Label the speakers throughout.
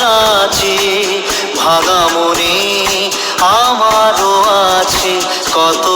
Speaker 1: নাচে ভাঙা মনে আমারও আছে কত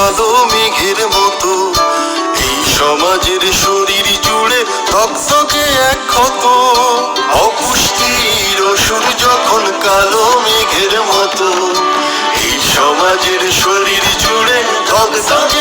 Speaker 2: কালো মেঘের মতো। এই সমাজের শরীর জুড়ে ধকধকে এক ক্ষত। অপুষ্টির অসুর যখন কালো মেঘের মতো। এই সমাজের শরীর জুড়ে ধকধকে